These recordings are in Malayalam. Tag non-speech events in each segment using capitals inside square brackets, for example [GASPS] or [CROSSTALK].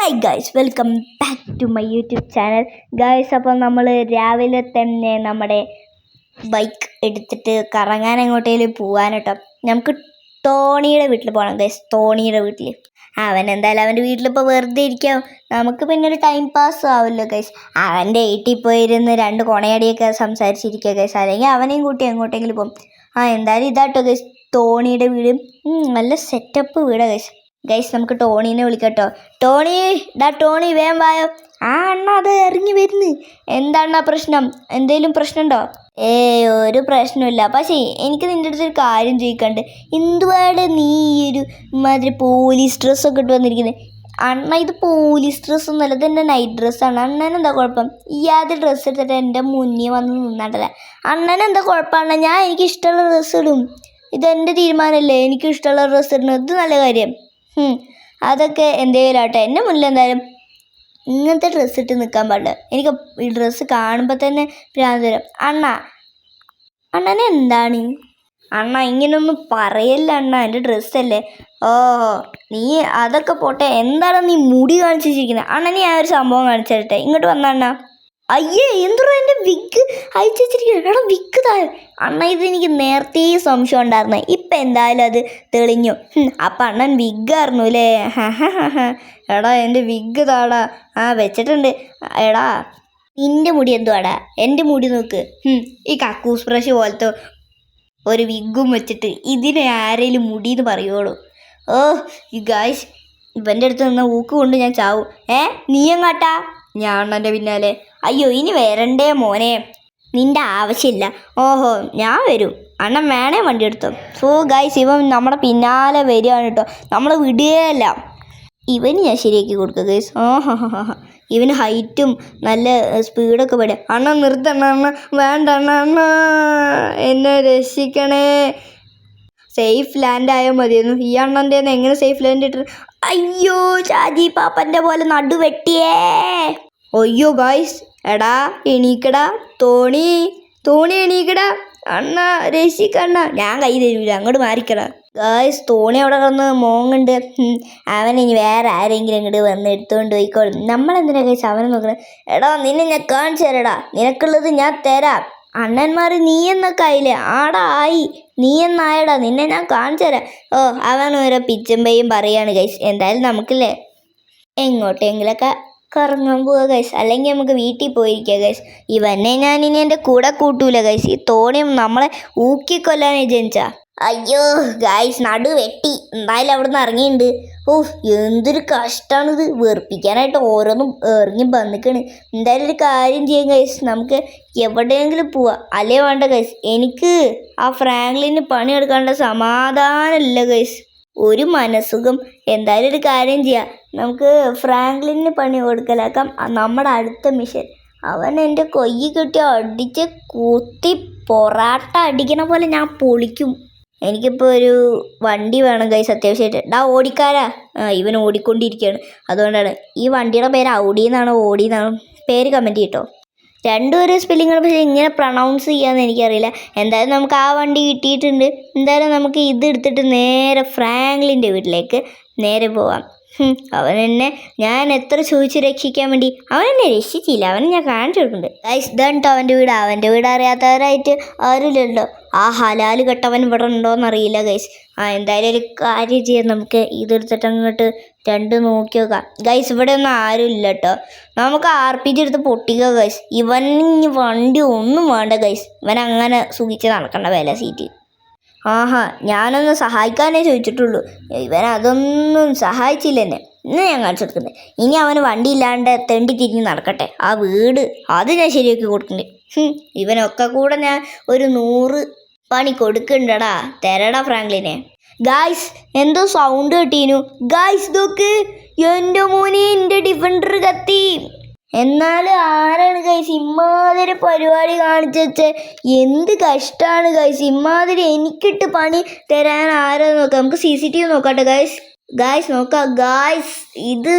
Hi guys welcome back to my YouTube channel guys അപ്പോൾ നമ്മൾ രാവിലെ തന്നെ നമ്മുടെ ബൈക്ക് എടുത്തിട്ട് കറങ്ങാൻ എങ്ങോട്ടേലും പോകാൻ കേട്ടോ. നമുക്ക് ടോണിയുടെ വീട്ടിൽ പോകണം ഗൈസ് ടോണിയുടെ വീട്ടിൽ അവൻ എന്തായാലും അവന്റെ വീട്ടിലിപ്പോൾ വെറുതെ ഇരിക്കാം. നമുക്ക് പിന്നെ ഒരു ടൈം പാസ് ആവുമല്ലോ ഗൈസ് അവന്റെ വീട്ടിൽ പോയിരുന്ന് രണ്ട് കൊണയടിയൊക്കെ സംസാരിച്ചിരിക്കുക ഗൈസ് അല്ലെങ്കിൽ അവനെയും കൂട്ടി എങ്ങോട്ടെങ്കിലും പോകും ആ എന്തായാലും ഇതാട്ടോ ഗൈസ് തോണിയുടെ വീട്. നല്ല സെറ്റപ്പ് വീടാണ് ഗൈസ് ഗൈസ് നമുക്ക് ടോണീനെ വിളിക്കട്ടോ. ടോണി ഡാ ടോണി വേം വായോ. ആ അണ്ണ അത് ഇറങ്ങി വരുന്നു. എന്താണ് ആ പ്രശ്നം? എന്തേലും പ്രശ്നമുണ്ടോ? ഏ ഒരു പ്രശ്നമില്ല പക്ഷേ എനിക്ക് നിന്റെ അടുത്തൊരു കാര്യം ചോദിക്കണ്ട് എന്തുവാടെ നീ ഈ ഒരു മാതിരി പോലീസ് ഡ്രസ്സൊക്കെ ഇട്ട് വന്നിരിക്കുന്നത് അണ്ണ ഇത് പോലീസ് ഡ്രസ്സ് ഒന്നുമല്ല ഇതെന്റെ നൈറ്റ് ഡ്രസ്സാണ് അണ്ണൻ എന്താ കുഴപ്പം? ആദ്യ ഡ്രസ്സ് എടുത്തിട്ട് എന്റെ മുന്നിൽ വന്ന് നിന്നാണ്ടല്ല അണ്ണൻ എന്താ കുഴപ്പമാണ് ഞാൻ എനിക്ക് ഇഷ്ടമുള്ള ഡ്രസ്സ് ഇടും. ഇതെന്റെ തീരുമാനമല്ലേ? എനിക്ക് ഇഷ്ടമുള്ള ഡ്രസ്സ് ഇടണം. ഇത് നല്ല കാര്യം. അതൊക്കെ എന്തെങ്കിലും ആട്ടെ എന്റെ മുന്നിൽ എന്തായാലും ഇങ്ങനത്തെ ഡ്രസ്സ് ഇട്ട് നിൽക്കാൻ പാടില്ല. എനിക്ക് ഈ ഡ്രസ്സ് കാണുമ്പോൾ തന്നെ ഭ്രാന്ത് വരും. അണ്ണ അണ്ണനെ എന്താണ്? അണ്ണ ഇങ്ങനൊന്നും പറയല്ല അണ്ണ. എന്റെ ഡ്രസ്സല്ലേ ഓ നീ അതൊക്കെ പോട്ടെ. എന്താണ് നീ മുടി കാണിച്ചിരിക്കുന്നത് അണ്ണ അണ്ണനെ ആ ഒരു സംഭവം കാണിച്ചു ഇങ്ങോട്ട് വന്ന അണ്ണ. അയ്യേ എന്തോ എന്റെ വിഗ് അയച്ചു വെച്ചിരിക്കുന്നത് എടാ വിഗ് താ അണ്ണ ഇത് എനിക്ക് നേരത്തെ സംശയം ഉണ്ടായിരുന്നു. ഇപ്പം എന്തായാലും അത് തെളിഞ്ഞു. അപ്പം അണ്ണൻ വിഗ്ഗായിരുന്നു അല്ലേ എടാ എന്റെ വിഗ് താടാ. ആ വെച്ചിട്ടുണ്ട്. എടാ നിന്റെ മുടി എന്തുവാടാ? എന്റെ മുടി നോക്ക്. ഈ കക്കൂസ് ബ്രഷ് പോലത്തെ ഒരു വിഗും വെച്ചിട്ട് ഇതിനെ ആരേലും എന്ന് പറയുള്ളൂ ഓ ഈ ഗായ്സ് ഇവന്റെ അടുത്ത് നിന്ന ഊക്ക് കൊണ്ട് ഞാൻ ചാവും. ഏ നീ എങ്ങാട്ടാ? ഞാൻ എന്റെ പിന്നാലെ. അയ്യോ ഇനി വരണ്ടേ മോനെ? നിന്റെ ആവശ്യമില്ല. ഓഹോ ഞാൻ വരും. അണ്ണൻ വേണേ വണ്ടി എടുത്തോ സോ ഗൈസ് ഇവൻ നമ്മുടെ പിന്നാലെ വരികയാണ് കേട്ടോ. നമ്മൾ വിടുകയല്ല. ഇവന് ഞാൻ ശരിയാക്കി കൊടുക്കുക ഗൈസ് ഓഹോ ഇവന് ഹൈറ്റും നല്ല സ്പീഡൊക്കെ പെടുക. അണ്ണ നിർത്തണ അണ്ണ വേണ്ട അണ്ണ എന്നെ രക്ഷിക്കണേ. സേഫ് ലാൻഡ് ആയാൽ മതിയായിരുന്നു ഈ അണ്ണന്റെ എങ്ങനെ സേഫ് ലാൻഡ് ഇട്ട് അയ്യോ ഷാജി പാപ്പന്റെ പോലെ നടുവെട്ടിയേ. അയ്യോ ഗായ്സ് എടാ എണീക്കടാ. തോണി. തോണി എണീക്കടാ. അണ്ണ രക്ഷിക്കണ്ണ. ഞാൻ കൈ തരൂല. അങ്ങോട്ട് മാറിക്കടാ. ഗായ്സ് തോണി അവിടെ കിടന്ന് മോങ്ങുണ്ട് അവൻ ഇനി വേറെ ആരെങ്കിലും ഇങ്ങോട്ട് വന്ന് എടുത്തുകൊണ്ട് പോയിക്കോളും. നമ്മളെന്തിനാ കഴിച്ച് അവനെ നോക്കണം? എടാ നിന്നെ ഞാൻ കാണിച്ചു തരടാ. നിനക്കുള്ളത് ഞാൻ തരാം. അണ്ണന്മാർ നീ എന്നൊക്കെ ആയില്ലേ? ആടാ ആയി. നീ എന്നായടാ? നിന്നെ ഞാൻ കാണിച്ചു തരാം. ഓ അവൻ ഓരോ പിച്ചുമ്പയും പറയാണ് ഗൈസ് എന്തായാലും നമുക്കില്ലേ? എങ്ങോട്ടെങ്കിലൊക്കെ കറങ്ങാൻ പോവുക ഗൈസ് അല്ലെങ്കിൽ നമുക്ക് വീട്ടിൽ പോയിരിക്കുക ഗൈസ് ഇവനെ ഞാൻ ഇനി എന്റെ കൂടെ കൂട്ടൂല ഗൈസ് ഈ തോണിയും നമ്മളെ ഊക്കിക്കൊല്ലാനേ ജനിച്ച. അയ്യോ ഗൈസ് നടു വെട്ടി. എന്തായാലും അവിടെ നിന്ന് ഇറങ്ങിയിട്ടുണ്ട്. ഓ എന്തൊരു കഷ്ടമാണിത് വെറുപ്പിക്കാനായിട്ട് ഓരോന്നും ഇറങ്ങി വന്നിക്കണ്. എന്തായാലും ഒരു കാര്യം ചെയ്യാം ഗൈസ് നമുക്ക് എവിടെയെങ്കിലും പോവാം. അല്ലേ വേണ്ട ഗൈസ് എനിക്ക് ആ ഫ്രാങ്ക്ലിന് പണിയെടുക്കാനുള്ള സമാധാനമില്ല ഗൈസ് ഒരു മനസ്സുഖം. എന്തായാലും ഒരു കാര്യം ചെയ്യാം. നമുക്ക് ഫ്രാങ്ക്ലിന് പണി കൊടുക്കലാക്കാം. നമ്മുടെ അടുത്ത മിഷൻ. അവൻ എന്റെ കൊയ്യ് കിട്ടി അടിച്ച് കുത്തി പൊറാട്ട അടിക്കണ പോലെ ഞാൻ പൊളിക്കും. എനിക്കിപ്പോൾ ഒരു വണ്ടി വേണം കൈസ് അത്യാവശ്യമായിട്ട്. ഡാ ഓടിക്കാരാ. ഇവൻ ഓടിക്കൊണ്ടിരിക്കുകയാണ്. അതുകൊണ്ടാണ് ഈ വണ്ടിയുടെ പേര് ഔഡി എന്നാണോ ഓടി എന്നാണോ പേര് കമന്റ് ചെയ്യട്ടോ. രണ്ടും ഒരു സ്പെല്ലിങ്ങൾ പക്ഷേ ഇങ്ങനെ പ്രൊണൗൺസ് ചെയ്യാമെന്ന് എനിക്കറിയില്ല. എന്തായാലും നമുക്ക് ആ വണ്ടി കിട്ടിയിട്ടുണ്ട്. എന്തായാലും നമുക്ക് ഇത് എടുത്തിട്ട് നേരെ ഫ്രാങ്ക്ലിന്റെ വീട്ടിലേക്ക് നേരെ പോവാം. അവൻ എന്നെ ഞാൻ എത്ര ചോദിച്ച് രക്ഷിക്കാൻ വേണ്ടി. അവൻ എന്നെ രക്ഷിച്ചില്ല. അവനെ ഞാൻ കാണിച്ചു കൊടുക്കുന്നുണ്ട്. ഗൈസ് ഇതാണ് അവന്റെ വീട്? അവന്റെ വീട് അറിയാത്തവരായിട്ട് ആരുമില്ലല്ലോ. ആ ഹലാൽ കെട്ടവൻ ഇവിടെ ഉണ്ടോയെന്നറിയില്ല ഗൈസ് ആ എന്തായാലും ഒരു കാര്യം ചെയ്യാം. നമുക്ക് ഇതെടുത്തിട്ട് അങ്ങോട്ട് രണ്ട് നോക്കി നോക്കാം. ഗൈസ് ഇവിടെ ഒന്നും ആരും ഇല്ല കേട്ടോ നമുക്ക് ആർ പി ജി എടുത്ത് പൊട്ടിക്കുക ഗൈസ് ഇവൻ വണ്ടി ഒന്നും വേണ്ട ഗൈസ് ഇവൻ അങ്ങനെ സുഖിച്ച് നടക്കണ്ട വില സീറ്റ് ആഹാ ഞാനൊന്ന് സഹായിക്കാനേ ചോദിച്ചിട്ടുള്ളൂ. ഇവൻ അതൊന്നും സഹായിച്ചില്ല എന്നെ. ഇന്ന് ഞാൻ കാണിച്ചു കൊടുക്കുന്നത് ഇനി അവന് വണ്ടി ഇല്ലാണ്ട് തെണ്ടി തിരിഞ്ഞ് നടക്കട്ടെ. ആ വീട് അത് ഞാൻ ശരിയാക്കി കൊടുക്കണ്ടേ ഹും, ഇവനൊക്കെ കൂടെ ഞാൻ ഒരു നൂറ് പണി കൊടുക്കണ്ടടാ തരടാ ഫ്രാങ്ക്ലിനെ. ഗായ്സ് എന്തോ സൗണ്ട് കിട്ടീനു. ഗായ്സ് നോക്ക്. എന്റെ മോനെ എന്റെ ഡിഫൻഡർ കത്തി. എന്നാൽ ആരാണ് കൈസ് ഇമ്മാതിരി പരിപാടി കാണിച്ചേ എന്ത് കഷ്ടമാണ് കൈസ് ഇമ്മാതിരി എനിക്കിട്ട് പണി തരാൻ ആരാ നോക്കാം? നമുക്ക് സി സി ടി വി നോക്കട്ടെ ഗൈസ് ഗായ്സ് നോക്കാം ഗായ്സ് ഇത്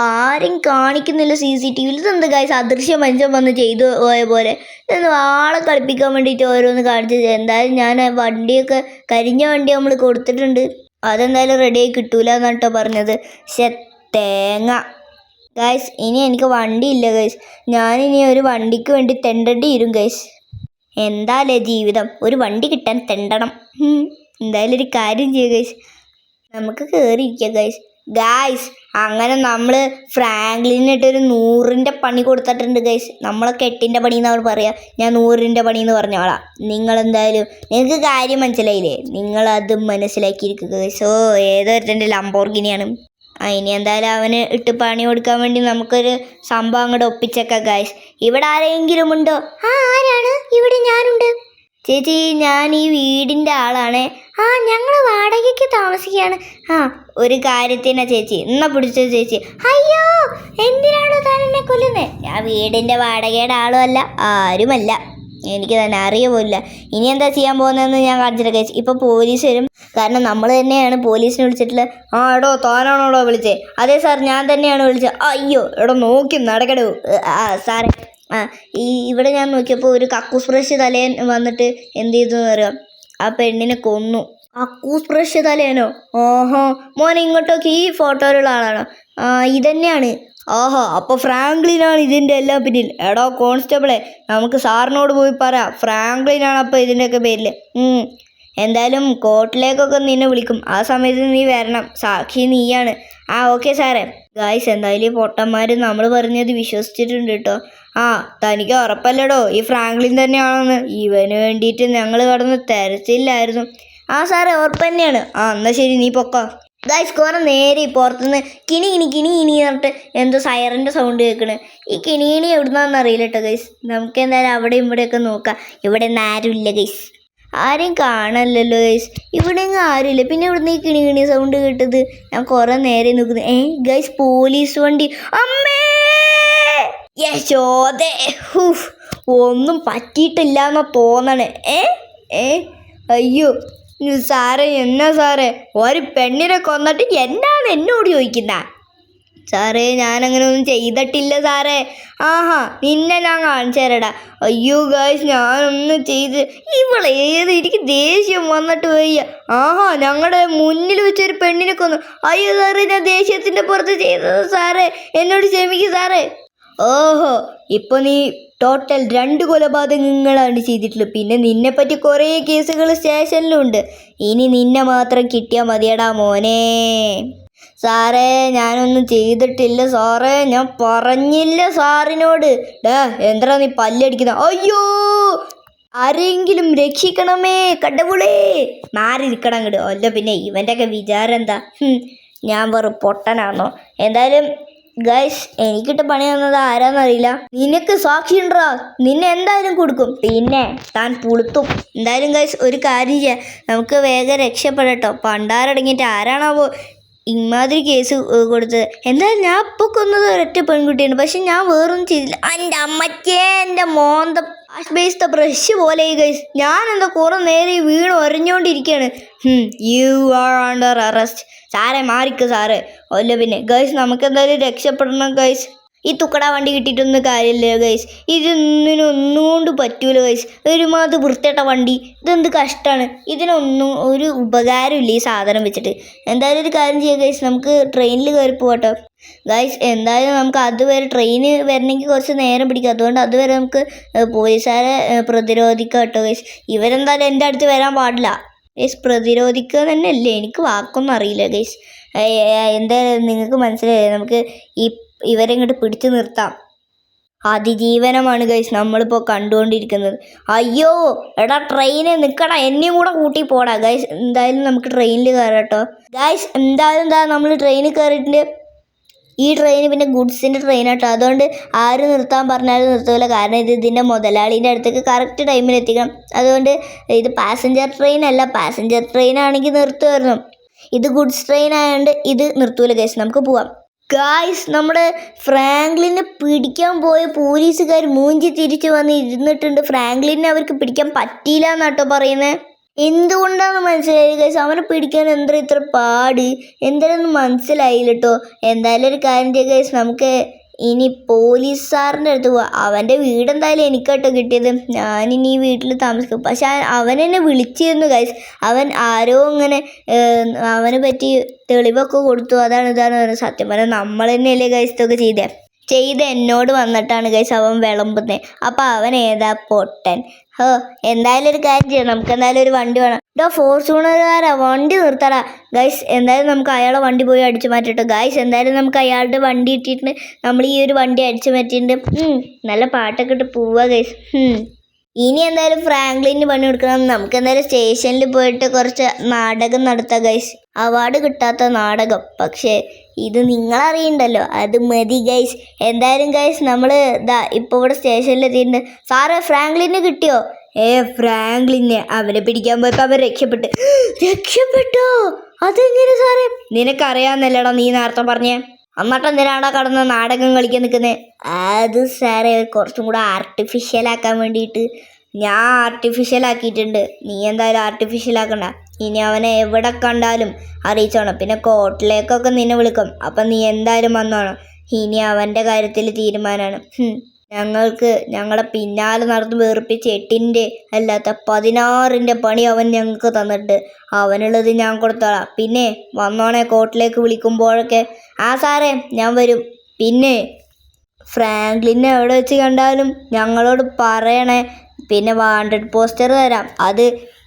ആരും കാണിക്കുന്നില്ല സി സി ടി വിയിൽ ഇതെന്ത് ഗായ്സ് അദൃശ്യ മനുഷ്യൻ വന്ന് ചെയ്തു പോയ പോലെ. ഇതൊന്ന് ആളെ കളിപ്പിക്കാൻ വേണ്ടിയിട്ട് ഓരോന്ന് കാണിച്ചത് എന്തായാലും ഞാൻ വണ്ടിയൊക്കെ കരിഞ്ഞ വണ്ടി നമ്മൾ കൊടുത്തിട്ടുണ്ട്. അതെന്തായാലും റെഡിയായി കിട്ടൂല എന്നാണ് കേട്ടോ പറഞ്ഞത്. പക്ഷെ തേങ്ങ. ഇനി എനിക്ക് വണ്ടി ഇല്ല ഗൈസ് ഞാനിനി ഒരു വണ്ടിക്ക് വേണ്ടി തെണ്ടേണ്ടി വരും ഗൈസ് എന്താല്ലേ ജീവിതം? ഒരു വണ്ടി കിട്ടാൻ തെണ്ടണം. എന്തായാലും ഒരു കാര്യം ചെയ്യുക ഗൈസ് നമുക്ക് കയറിയിരിക്കാം ഗൈസ് ഗായ്സ് അങ്ങനെ നമ്മൾ ഫ്രാങ്ക്ലിനിട്ട് ഒരു നൂറിന്റെ പണി കൊടുത്തിട്ടുണ്ട് ഗൈസ് നമ്മളെ എട്ടിന്റെ പണി എന്ന് അവർ പറയുക ഞാൻ നൂറിന്റെ പണി എന്ന് പറഞ്ഞോളാം നിങ്ങളെന്തായാലും നിങ്ങൾക്ക് കാര്യം മനസ്സിലായില്ലേ? നിങ്ങളത് മനസ്സിലാക്കിയിരിക്കുക ഗൈസ് ഓ ഏതൊരുത്തന്റെ ലംബോർഗിനിയാണ് ആ ഇനി എന്തായാലും അവന് ഇട്ട് പണി കൊടുക്കാൻ വേണ്ടി നമുക്കൊരു സംഭവം അങ്ങോട്ട് ഒപ്പിച്ചേക്കാം ഗൈസ് ഇവിടെ ആരെങ്കിലും ഉണ്ടോ? ആ ആരാണ്? ഇവിടെ ഞാനുണ്ട്. ചേച്ചി ഞാൻ ഈ വീടിന്റെ ആളാണ്. ആ ഞങ്ങൾ വാടകയ്ക്ക് താമസിക്കുകയാണ്. ആ ഒരു കാര്യത്തിനാ ചേച്ചി. എന്നാ പിടിച്ചോ ചേച്ചി? അയ്യോ എന്തിനാണോ താൻ എന്നെ കൊല്ലുന്നത് ഞാൻ വീടിന്റെ വാടകയുടെ ആളുമല്ല ആരുമല്ല. എനിക്ക് തന്നെ അറിയുമില്ല. ഇനി എന്താ ചെയ്യാൻ പോകുന്നതെന്ന് ഞാൻ കാണിച്ചിട്ട് കഴിച്ചു ഇപ്പം പോലീസ് വരും. കാരണം നമ്മൾ തന്നെയാണ് പോലീസിനെ വിളിച്ചിട്ടുള്ളത്. ആ എടോ താനാണോടോ വിളിച്ചേ? അതെ സാർ ഞാൻ തന്നെയാണ് വിളിച്ചത്. അയ്യോ എടോ നോക്കി നടക്കടോ. ആ സാറേ ആ ഈ ഇവിടെ ഞാൻ നോക്കിയപ്പോൾ ഒരു കക്കൂസ് ബ്രഷ് തലേൻ വന്നിട്ട് എന്ത് ചെയ്തു എന്ന് അറിയാം? ആ പെണ്ണിനെ കൊന്നു. കക്കൂസ് ബ്രഷ് തലേനോ ഓഹോ. മോനെ ഇങ്ങോട്ടൊക്കെ. ഈ ഫോട്ടോയിലുള്ള ആളാണോ? ആ ഇതന്നെയാണ്. ഓഹോ അപ്പോൾ ഫ്രാങ്ക്ലിനാണ് ഇതിന്റെ എല്ലാം പിന്നിൽ. എടോ കോൺസ്റ്റബിളെ നമുക്ക് സാറിനോട് പോയി പറ. ഫ്രാങ്ക്ലിനാണ് അപ്പോൾ ഇതിന്റെയൊക്കെ പേരിൽ. എന്തായാലും കോർട്ടിലേക്കൊക്കെ നിന്നെ വിളിക്കും. ആ സമയത്ത് നീ വരണം. സാക്ഷി നീയാണ്. ആ ഓക്കെ സാറേ. ഗായ്സ് എന്തായാലും ഈ പൊട്ടന്മാർ നമ്മൾ പറഞ്ഞത് വിശ്വസിച്ചിട്ടുണ്ട് കേട്ടോ. ആ തനിക്ക് ഉറപ്പല്ലടോ. ഈ ഫ്രാങ്ക്ലിൻ തന്നെയാണെന്ന്. ഇവന് വേണ്ടിയിട്ട് ഞങ്ങൾ കടന്ന് തെരച്ചില്ലായിരുന്നു ആ സാറേ ഉറപ്പ് തന്നെയാണ്. ആ എന്നാൽ ശരി നീ പൊക്കോ. ഗായ്സ് കുറെ നേരെ പുറത്തുനിന്ന് കിണി കിണി കിണി കിണി പറഞ്ഞിട്ട് എന്തോ സൈറന്റെ സൗണ്ട് കേൾക്കണ്. ഈ കിണി കിണി എവിടുന്നാന്ന് അറിയില്ല കേട്ടോ ഗൈസ് നമുക്ക് എന്തായാലും അവിടെ ഇവിടെയൊക്കെ നോക്കാം. ഇവിടെ ഒന്നും ആരുമില്ല ഗൈസ് ആരെയും കാണാനില്ലല്ലോ ഗൈസ് ഇവിടെ ഒന്നും ആരുമില്ല. പിന്നെ ഇവിടുന്ന് ഈ കിണി കിണി സൗണ്ട് കേട്ടത്? ഞാൻ കുറെ നേരെ നോക്കുന്നു. ഏ ഗൈസ് പോലീസ് വണ്ടി. അമ്മേ യശോദേ ഹൂ ഒന്നും പറ്റിയിട്ടില്ല എന്നാ തോന്നണേ. ഏ? ഏ? അയ്യോ സാറേ എന്നാ സാറേ? ഒരു പെണ്ണിനെ കൊന്നിട്ട് എന്നാണ് എന്നോട് ചോദിക്കുന്ന? സാറേ ഞാനങ്ങനെ ഒന്നും ചെയ്തിട്ടില്ല സാറേ. ആഹാ നിന്നെ ഞാൻ കാണിച്ചു തരടാ അയ്യോ ഗായ്സ് ഞാനൊന്നും ചെയ്ത് ഏത് എനിക്ക് ദേഷ്യം വന്നിട്ട് വയ്യ. ആഹാ ഞങ്ങളുടെ മുന്നിൽ വെച്ചൊരു പെണ്ണിനെ കൊന്നു. അയ്യോ സാറേ ഞാൻ ദേഷ്യത്തിന്റെ പുറത്ത് ചെയ്തത് സാറേ. എന്നോട് ക്ഷമിക്കും സാറേ. ഓഹോ ഇപ്പൊ നീ ടോട്ടൽ രണ്ട് കൊലപാതകങ്ങളാണ് ചെയ്തിട്ടുള്ളത്. പിന്നെ നിന്നെ പറ്റി കുറേ കേസുകൾ സ്റ്റേഷനിലുണ്ട്. ഇനി നിന്നെ മാത്രം കിട്ടിയാൽ മതിയടാ മോനെ. സാറേ ഞാനൊന്നും ചെയ്തിട്ടില്ല സാറേ. ഞാൻ പറഞ്ഞില്ല സാറിനോട്. ഡേ എന്താ നീ പല്ലടിക്കുന്ന? അയ്യോ! ആരെങ്കിലും രക്ഷിക്കണമേ കണ്ടപുളേ മാറി നിൽക്കണം അങ്ങോട്ട് അല്ല പിന്നെ ഇവന്റെ ഒക്കെ വിചാരം എന്താ? ഞാൻ വെറും പൊട്ടനാണോ എന്തായാലും ഗൈസ് എനിക്കിട്ട് പണി തന്നത് ആരാന്നറിയില്ല. നിനക്ക് സാക്ഷി ഉണ്ടോ? നിന്നെ എന്തായാലും കൊടുക്കും. പിന്നെ താൻ പുളുത്തും. എന്തായാലും ഗൈസ് ഒരു കാര്യം ചെയ്യാം. നമുക്ക് വേഗം രക്ഷപ്പെടട്ടോ. പണ്ടാരടങ്ങിയിട്ട് ആരാണാവോ ഇമാതിരി കേസ് കൊടുത്തത്. എന്തായാലും ഞാൻ ഇപ്പോൾ കൊന്നത് ഒരൊറ്റ പെൺകുട്ടിയാണ്. പക്ഷെ ഞാൻ വേറൊന്നും ചെയ്തില്ല. എന്റെ അമ്മച്ചേ എന്റെ മോന്ത വാഷ് ദ ബ്രഷ് പോലെ ഗൈസ് ഞാൻ എന്താ കുറേ നേരം വീണ് ഒരഞ്ഞുകൊണ്ടിരിക്കുകയാണ് യു ആർ അണ്ടർ അറസ്റ്റ് സാറേ മാറിക്ക് സാറേ. അല്ല പിന്നെ ഗൈസ് നമുക്ക് എന്തായാലും രക്ഷപ്പെടണം ഗൈസ് ഈ തുക്കട വണ്ടി കിട്ടിയിട്ടൊന്നും കാര്യമില്ല ഗൈസ് ഇതിനൊന്നും കൊണ്ട് പറ്റൂല ഗൈസ് ഒരുമാതിരി വൃത്തിയിട്ട വണ്ടി. ഇതെന്ത് കഷ്ടമാണ് ഇതിനൊന്നും ഒരു ഉപകാരമില്ല ഈ സാധനം വെച്ചിട്ട്. എന്തായാലും ഒരു കാര്യം ചെയ്യാം ഗൈസ് നമുക്ക് ട്രെയിനിൽ കയറി പോകട്ടോ ഗൈസ് എന്തായാലും നമുക്ക് അതുവരെ ട്രെയിന് വരണമെങ്കിൽ കുറച്ച് നേരം പിടിക്കും. അതുകൊണ്ട് അതുവരെ നമുക്ക് പോലീസുകാരെ പ്രതിരോധിക്കാം കേട്ടോ ഗൈസ് ഇവരെന്തായാലും എന്റെ അടുത്ത് വരാൻ പാടില്ല. ഗൈസ് പ്രതിരോധിക്കുക തന്നെ അല്ലേ എനിക്ക് വാക്കൊന്നും അറിയില്ല ഗൈസ് എന്തായാലും നിങ്ങൾക്ക് മനസ്സിലായില്ലേ നമുക്ക് ഈ ഇവരെ ഇങ്ങോട്ട് പിടിച്ചു നിർത്താം. അതിജീവനമാണ് ഗൈസ് നമ്മളിപ്പോൾ കണ്ടുകൊണ്ടിരിക്കുന്നത്. അയ്യോ എടാ ട്രെയിന് നിൽക്കടാ എന്നെയും കൂടെ കൂട്ടി പോടാ. ഗൈസ് എന്തായാലും നമുക്ക് ട്രെയിനിൽ കയറാട്ടോ ഗൈസ് എന്തായാലും എന്താ നമ്മൾ ട്രെയിനിൽ കയറിയിട്ടുണ്ട് ഈ ട്രെയിൻ പിന്നെ ഗുഡ്സിന്റെ ട്രെയിൻ ആട്ടോ. അതുകൊണ്ട് ആര് നിർത്താൻ പറഞ്ഞാലും നിർത്തൂല. കാരണം ഇത് ഇതിന്റെ മുതലാളീന്റെ അടുത്തേക്ക് കറക്റ്റ് ടൈമിൽ എത്തിക്കണം. അതുകൊണ്ട് ഇത് പാസഞ്ചർ ട്രെയിൻ അല്ല പാസഞ്ചർ ട്രെയിൻ ആണെങ്കിൽ നിർത്തുമായിരുന്നു ഇത് ഗുഡ്സ് ട്രെയിൻ ആയതുകൊണ്ട് ഇത് നിർത്തൂല ഗൈസ് നമുക്ക് പോവാം. ഗായ്സ് നമ്മുടെ ഫ്രാങ്ക്ലിനെ പിടിക്കാൻ പോയ പോലീസുകാർ മൂഞ്ചി തിരിച്ചു വന്ന് ഇരുന്നിട്ടുണ്ട്. ഫ്രാങ്ക്ലിനെ അവർക്ക് പിടിക്കാൻ പറ്റിയില്ല എന്നാട്ടോ പറയുന്നത് എന്തുകൊണ്ടാണ് മനസ്സിലായത് ഗൈസ് അവനെ പിടിക്കാൻ എന്താ ഇത്ര പാട്? എന്താണെന്ന് മനസ്സിലായില്ല കേട്ടോ എന്തായാലും ഒരു കാര്യം ഗൈസ് നമുക്ക് ഇനി പോലീസ് സാറിന്റെ അടുത്ത് പോവാ. അവന്റെ വീട് എന്തായാലും കേട്ടോ കിട്ടിയത്. ഞാനിനി ഈ വീട്ടിൽ താമസിക്കും. പക്ഷേ അവൻ എന്നെ വിളിച്ചിരുന്നു ഗൈസ് അവൻ ആരോ ഇങ്ങനെ അവനെ പറ്റി തെളിവൊക്കെ കൊടുത്തു. അതാണ് ഇതാണ് പറഞ്ഞത്. സത്യം പറഞ്ഞാൽ നമ്മൾ തന്നെയല്ലേ ഗൈസ് ഇതൊക്കെ ചെയ്തേ. ചെയ്ത് എന്നോട് വന്നിട്ടാണ് ഗൈസ് അവൻ വിളമ്പുന്നത് അപ്പോൾ അവൻ ഏതാ പൊട്ടൻ? ഹോ എന്തായാലും ഒരു കാര്യം ചെയ്യണം. നമുക്ക് എന്തായാലും ഒരു വണ്ടി വേണം. ഡോ ഫോർച്യൂണറുകാരാ വണ്ടി നിർത്തടാ. ഗൈസ് എന്തായാലും നമുക്ക് അയാളെ വണ്ടി പോയി അടിച്ചു മാറ്റിട്ട് ഗൈസ് എന്തായാലും നമുക്ക് അയാളുടെ വണ്ടി ഇട്ടിട്ട് നമ്മൾ ഈ ഒരു വണ്ടി അടിച്ചു മാറ്റിയിട്ടുണ്ട്. നല്ല പാട്ടൊക്കെ ഇട്ട് പോവാ ഗൈസ്. ഇനി എന്തായാലും ഫ്രാങ്ക്ലിന് പണി കൊടുക്കണം. നമുക്ക് എന്തായാലും സ്റ്റേഷനിൽ പോയിട്ട് കുറച്ച് നാടകം നടത്താം ഗൈസ്. അവാർഡ് കിട്ടാത്ത നാടകം. പക്ഷേ ഇത് നിങ്ങളറിയണ്ടല്ലോ. അത് മതി ഗൈസ് എന്തായാലും ഗൈസ് നമ്മൾ ഇതാ ഇപ്പോൾ ഇവിടെ സ്റ്റേഷനിൽ എത്തിയിട്ടുണ്ട്. സാറേ ഫ്രാങ്ക്ലിന് കിട്ടിയോ? ഏ ഫ്രാങ്ക്ലിനെ. അവനെ പിടിക്കാൻ പോയപ്പോൾ അവൻ രക്ഷപ്പെട്ട്. [GASPS] രക്ഷപ്പെട്ടോ? അതെങ്ങനെ സാറേ? നിനക്കറിയാമെന്നല്ലടാ നീ നേരത്തെ പറഞ്ഞേ? അന്നിട്ട് എന്തിനാടാ കടന്ന് നാടകം കളിക്കാൻ നിൽക്കുന്നത് അത് സാറേ കുറച്ചും കൂടെ ആർട്ടിഫിഷ്യൽ ആക്കാൻ വേണ്ടിയിട്ട്. ഞാൻ ആർട്ടിഫിഷ്യൽ ആക്കിയിട്ടുണ്ട്. നീ എന്തായാലും ആർട്ടിഫിഷ്യൽ ആക്കണ്ട. ഇനി അവനെ എവിടെ കണ്ടാലും അറിയിച്ചോണം. പിന്നെ കോട്ടിലേക്കൊക്കെ നിന്നെ വിളിക്കും. അപ്പം നീ എന്തായാലും വന്നോണം. ഇനി അവന്റെ കാര്യത്തിൽ തീരുമാനമാണ്. ഞങ്ങൾക്ക് ഞങ്ങളെ പിന്നാലെ നടന്ന് വേർപ്പിച്ച് എട്ടിന്റെ അല്ലാത്ത പതിനാറിന്റെ പണി അവൻ ഞങ്ങൾക്ക് തന്നിട്ട് അവനുള്ളത് ഞാൻ കൊടുത്തോളാം. പിന്നെ വന്നോണേ കോട്ടിലേക്ക് വിളിക്കുമ്പോഴൊക്കെ ആ സാറേ ഞാൻ വരും. പിന്നെ ഫ്രാങ്ക്ലിനെ എവിടെ വെച്ച് കണ്ടാലും ഞങ്ങളോട് പറയണേ പിന്നെ വാണ്ടഡ് പോസ്റ്റർ തരാം. അത്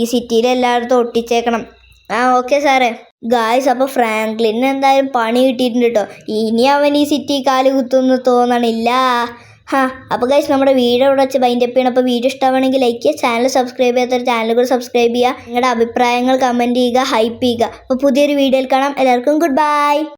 ഈ സിറ്റിയിൽ എല്ലായിടത്തും ഒട്ടിച്ചേക്കണം. ആ ഓക്കെ സാറേ ഗായ്സ് അപ്പോൾ ഫ്രാങ്ക്ലിന് എന്തായാലും പണി കിട്ടിയിട്ടുണ്ട് കേട്ടോ ഇനി അവൻ ഈ സിറ്റി കാൽ കുത്തുമെന്ന് തോന്നണില്ല. ഹാ അപ്പോൾ ഗൈസ് നമ്മുടെ വീഡിയോ ഇവിടെ വെച്ച് ബൈൻഡപ്പ് ചെയ്യണം. അപ്പോൾ വീഡിയോ ഇഷ്ടമാണെങ്കിൽ ലൈക്ക് ചെയ്യുക ചാനൽ സബ്സ്ക്രൈബ് ചെയ്യാത്തൊരു ചാനൽ കൂടെ സബ്സ്ക്രൈബ് ചെയ്യുക. നിങ്ങളുടെ അഭിപ്രായങ്ങൾ കമന്റ് ചെയ്യുക ഹൈപ്പ് ചെയ്യുക. അപ്പോൾ പുതിയൊരു വീഡിയോയിൽ കാണാം. എല്ലാവർക്കും ഗുഡ് ബൈ